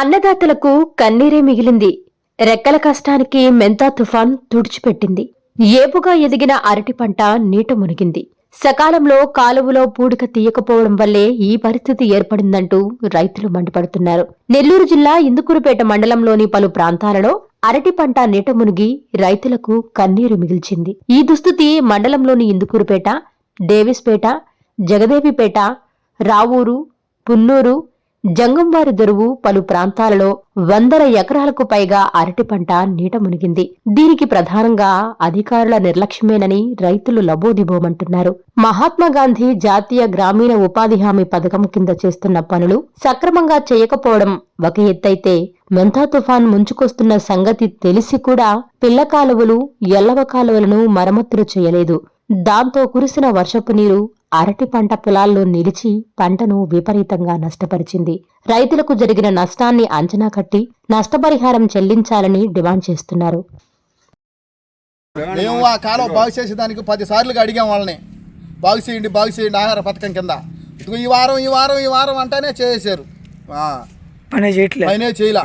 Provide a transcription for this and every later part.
అన్నదాతలకు కన్నీరే మిగిలింది. రెక్కల కష్టానికి మెంతా తుఫాన్ తుడిచిపెట్టింది. ఏపుగా ఎదిగిన అరటి పంట నీట మునిగింది. సకాలంలో కాలువలో పూడిక తీయకపోవడం వల్లే ఈ పరిస్థితి ఏర్పడిందంటూ రైతులు మండిపడుతున్నారు. నెల్లూరు జిల్లా ఇందుకూరుపేట మండలంలోని పలు ప్రాంతాలలో అరటి పంట నీట మునిగి రైతులకు కన్నీరు మిగిల్చింది. ఈ దుస్థితి మండలంలోని ఇందుకూరుపేట డేవిస్పేట జగదేవిపేట రావూరు పున్నూరు జంగంవారి దొరువు పలు ప్రాంతాలలో వందల ఎకరాలకు పైగా అరటి పంట నీట మునిగింది. దీనికి ప్రధానంగా అధికారుల నిర్లక్ష్యమేనని రైతులు లబోదిబోమంటున్నారు. మహాత్మా గాంధీ జాతీయ గ్రామీణ ఉపాధి హామీ పథకం కింద చేస్తున్న పనులు సక్రమంగా చేయకపోవడం ఒక ఎత్తైతే మెంతా తుఫాన్ ముంచుకొస్తున్న సంగతి తెలిసి కూడా పిల్ల కాలువలు ఎల్లవ కాలువలను మరమ్మతులు చేయలేదు. దాంతో కురిసిన వర్షపు నీరు అరటి పంట పొలాల్లో నిలిచి పంటను విపరీతంగా నష్టపరిచింది. రైతులకు జరిగిన నష్టాన్ని అంచనా కట్టి నష్టపరిహారం చెల్లించాలని డిమాండ్ చేస్తున్నారు. మేము ఆ కాలం బాగు చేసేదానికి పది సార్లుగా అడిగాం వాళ్ళని. బాగు చేయండి బాగు చేయండి ఆహార పథకం కింద. ఇదిగో ఈ వారం ఈ వారం ఈ వారం అంటేనే చేసేసారు ఆ, పనే చేయట్లేదు పైనే చేయలా.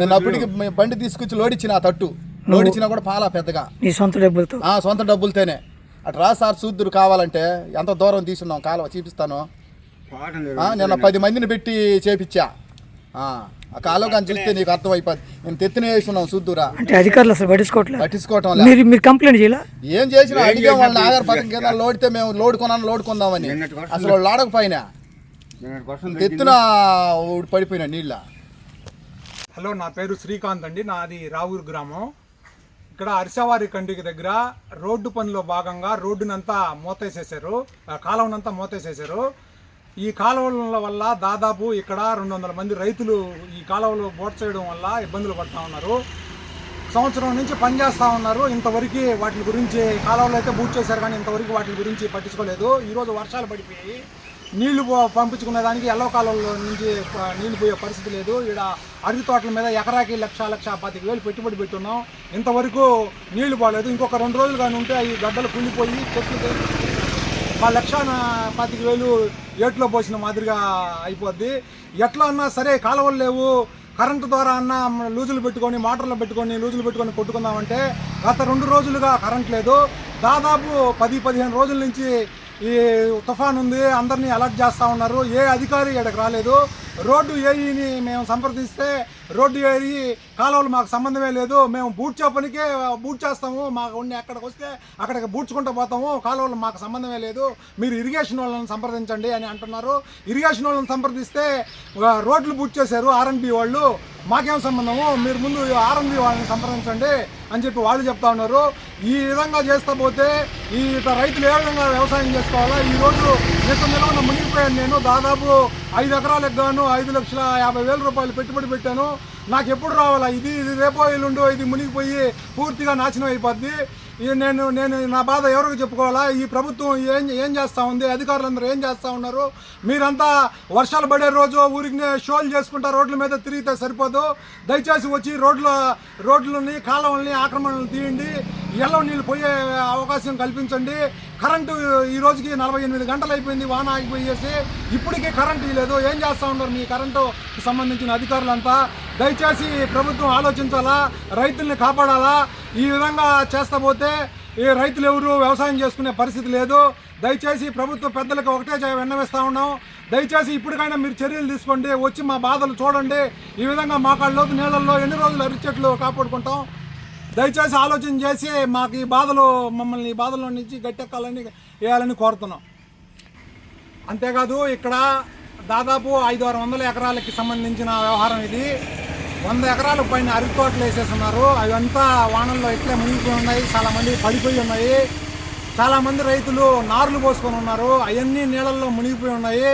నేను అప్పటికి బండి తీసుకొచ్చి లోడిచ్చిన ఆ తట్టు. లోడిచ్చినా కూడా పాలా పెద్దగా. నీ సొంత డబ్బులతో. ఆ సొంత డబ్బులతోనే. అటు రా సార్ చూద్దురు కావాలంటే ఎంత దూరం తీసున్నాం కాలువ చూపిస్తాను. ఆ, నిన్న పది మందిని పెట్టి చేపిచ్చా ఆ, ఆ కాలువ కానీ చూస్తే నీకు అర్థమైపోద్ది. నేను తెత్తిన వేసున్నాం చూద్దురా అంటే అధికారులు అసలు పట్టించుకోవట్లేదు పట్టించుకోవటం లే. మీరు మీరు కంప్లైంట్ చేయాల? ఏం చేసినా అడిగాం వాళ్ళని ఆధార్ పథకం కింద లోడితే మేము లోడ్ కొనాలి లోడ్ కొందామని అసలు వాళ్ళు ఆడకపోయినా. ఎత్తున ఊడి పడిపోయినా నీళ్ళ. హలో నా పేరు శ్రీకాంత్ అండి. నాది రావూరు గ్రామం. ఇక్కడ అరిసవారి కండికి దగ్గర రోడ్డు పనిలో భాగంగా రోడ్డునంతా మూతేసేసారు ఆ కాలువనంతా మూతేసేసారు ఈ కాలువల వల్ల దాదాపు ఇక్కడ రెండు వందల మంది రైతులు ఈ కాలువలు బోట్ చేయడం వల్ల ఇబ్బందులు పడుతూ ఉన్నారు. సంవత్సరం నుంచి పనిచేస్తూ ఉన్నారు. ఇంతవరకు వాటి గురించి కాలువలు అయితే బూట్ చేశారు కానీ ఇంతవరకు వాటి గురించి పట్టించుకోలేదు. ఈరోజు వర్షాలు పడిపోయి నీళ్ళు పో- పంపించుకునే దానికి ఎల్లో కాలంలో నుంచి నీళ్ళు పోయే పరిస్థితి లేదు. ఇక్కడ అరటి తోటల మీద ఎకరాకి లక్ష లక్ష పాతిక వేలు పెట్టుబడి పెట్టున్నాం ఇంతవరకు నీళ్ళు పోలేదు. ఇంకొక రెండు రోజులు కానీ ఉంటే అవి గడ్డలు కుళ్ళిపోయి చెట్లు మా లక్ష పాతిక వేలు ఏట్లో పోసిన మాదిరిగా అయిపోద్ది. ఎట్లా అన్నా సరే కాలువలు లేవు. కరెంటు ద్వారా అన్న లూజులు పెట్టుకొని మోటార్లు పెట్టుకొని లూజులు పెట్టుకొని కొట్టుకుందామంటే గత రెండు రోజులుగా కరెంట్ లేదు. దాదాపు పది పదిహేను రోజుల నుంచి ఈ తుఫాన్ ఉంది అందరినీ అలర్ట్ చేస్తూ ఉన్నారు. ఏ అధికారి ఇక్కడికి రాలేదు. రోడ్డు ఏఈని మేము సంప్రదిస్తే రోడ్డు ఏది కాలువలు మాకు సంబంధమే లేదు. మేము బూట్ చేపనికే బూట్ చేస్తాము. మాకు ఉండి అక్కడికి వస్తే అక్కడికి బూడ్చుకుంటూ పోతాము. కాలువలు మాకు సంబంధమే లేదు. మీరు ఇరిగేషన్ వాళ్ళని సంప్రదించండి అని అంటున్నారు. ఇరిగేషన్ వాళ్ళని సంప్రదిస్తే రోడ్లు బూట్ చేశారు ఆర్ఎన్బి వాళ్ళు. మాకేం సంబంధము? మీరు ముందు ఆర్ఎన్బి వాళ్ళని సంప్రదించండి అని చెప్పి వాళ్ళు చెప్తా ఉన్నారు. ఈ విధంగా చేస్తా పోతే ఈ రైతులు ఏ విధంగా వ్యవసాయం చేసుకోవాలా? ఈ రోజు నిత్య నిలవన మునిగిపోయాను నేను. దాదాపు ఐదు ఎకరాలకు గాను ఐదు లక్షల యాభై వేల రూపాయలు పెట్టుబడి పెట్టాను. నాకు ఎప్పుడు రావాలా? ఇది ఇది రేపో ఇల్లుండో ఇది మునిగిపోయి పూర్తిగా నాశనం అయిపోద్ది. నేను నేను నా బాధ ఎవరికి చెప్పుకోవాలా? ఈ ప్రభుత్వం ఏం ఏం చేస్తూ ఉంది? అధికారులందరూ ఏం చేస్తూ ఉన్నారు? మీరంతా వర్షాలు పడే రోజు ఊరికి షోలు చేసుకుంటా రోడ్ల మీద తిరిగితే సరిపోదు. దయచేసి వచ్చి రోడ్ల రోడ్లని కాలువల్ని ఆక్రమణలు తీయండి. ఎల్లో నీళ్ళు పోయే అవకాశం కల్పించండి. కరెంటు ఈ రోజుకి నలభై ఎనిమిది గంటలు అయిపోయింది వాన ఆగిపోయేసి ఇప్పటికీ కరెంటు ఇవ్వలేదు ఏం చేస్తూ ఉన్నారు మీ కరెంటు సంబంధించిన అధికారులంతా? దయచేసి ప్రభుత్వం ఆలోచించాలా? రైతుల్ని కాపాడాలా? ఈ విధంగా చేస్తా పోతే ఈ రైతులు ఎవరు? వ్యవసాయం చేసుకునే పరిస్థితి లేదు. దయచేసి ప్రభుత్వ పెద్దలకు ఒకటే జయ విన్నవిస్తా ఉన్నాం. దయచేసి ఇప్పటికైనా మీరు చర్యలు తీసుకోండి. వచ్చి మా బాధలు చూడండి. ఈ విధంగా మా కాళ్ళలోకి నీళ్ళల్లో ఎన్ని రోజులు అరిచెట్లు కాపాడుకుంటాం? దయచేసి ఆలోచన చేసి మాకు ఈ బాధలు మమ్మల్ని ఈ బాధల నుంచి గట్టెక్కాలని వేయాలని కోరుతున్నాం. అంతేకాదు ఇక్కడ దాదాపు ఐదు ఆరు వందల ఎకరాలకి సంబంధించిన వ్యవహారం ఇది. వంద ఎకరాల పైన అరికోట్లు వేసేస్తున్నారు. అవంతా వానల్లో ఇట్లే మునిగిపోయి ఉన్నాయి చాలామంది పడిపోయి ఉన్నాయి. చాలామంది రైతులు నార్లు పోసుకొని ఉన్నారు. అవన్నీ నీళ్ళల్లో మునిగిపోయి ఉన్నాయి.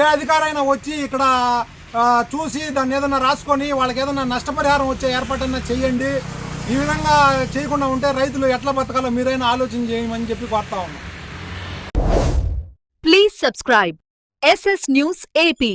ఏ అధికారైనా వచ్చి ఇక్కడ చూసి దాన్ని ఏదైనా రాసుకొని వాళ్ళకి ఏదైనా నష్టపరిహారం వచ్చే ఏర్పాటైనా చేయండి. ఈ విధంగా చేయకుండా ఉంటే రైతులు ఎట్లా బతకాలో మీరైనా ఆలోచన చేయమని చెప్పి కోరుతా ఉన్నాం. Please subscribe SS news AP